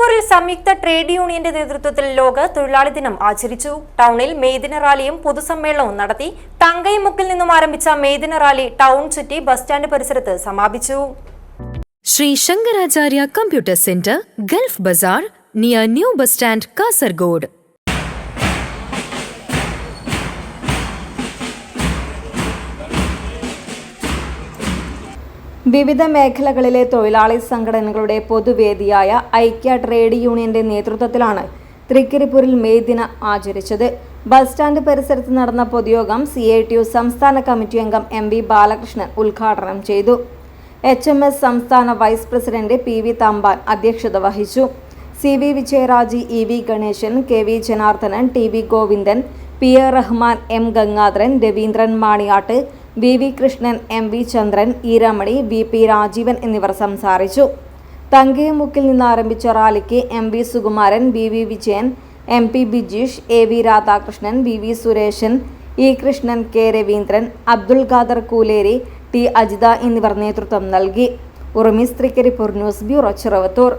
തൃക്കരിപ്പൂരിൽ സംയുക്ത ട്രേഡ് യൂണിയന്റെ നേതൃത്വത്തിൽ ലോക തൊഴിലാളി ദിനം ആചരിച്ചു. ടൗണിൽ മേദിന റാലിയും പൊതുസമ്മേളനവും നടത്തി തങ്കൈമുക്കിൽ നിന്നും ആരംഭിച്ച മേദിന റാലി ടൗൺ ചുറ്റി ബസ് സ്റ്റാൻഡ് പരിസരത്ത് സമാപിച്ചു. Shri Shankaracharya computer centre Gulf Bazar near new bus stand Kasaragod. വിവിധ മേഖലകളിലെ തൊഴിലാളി സംഘടനകളുടെ പൊതുവേദിയായ ഐക്യ ട്രേഡ് യൂണിയന്റെ നേതൃത്വത്തിലാണ് തൃക്കരിപ്പൂരിൽ മെയ് ദിനം ആചരിച്ചത്. ബസ് സ്റ്റാൻഡ് പരിസരത്ത് നടന്ന പൊതുയോഗം സി ഐ ടി യു സംസ്ഥാന കമ്മിറ്റി അംഗം എം വി ബാലകൃഷ്ണൻ ഉദ്ഘാടനം ചെയ്തു. എച്ച് എം എസ് സംസ്ഥാന vice president P V Thampan അധ്യക്ഷത വഹിച്ചു. C V Vijayaraji E V Ganesan K V Janardhanan T V Govindan P A Rahman M Gangadharan Raveendran Maniyat V V Krishnan M V Chandran E Ramani V P Rajeevan എന്നിവർ സംസാരിച്ചു. തങ്കയമുക്കിൽ നിന്ന് ആരംഭിച്ച റാലിക്ക് M V Sukumaran V V Vijayan M P Bijeesh A V Radhakrishnan V V Sureshan E Krishnan K Raveendran Abdul Khader Kooleri T Ajitha എന്നിവർ നേതൃത്വം നൽകി. ഉറുമി സ്ത്രീക്കരിപ്പൂർ news bureau Cheruvathur.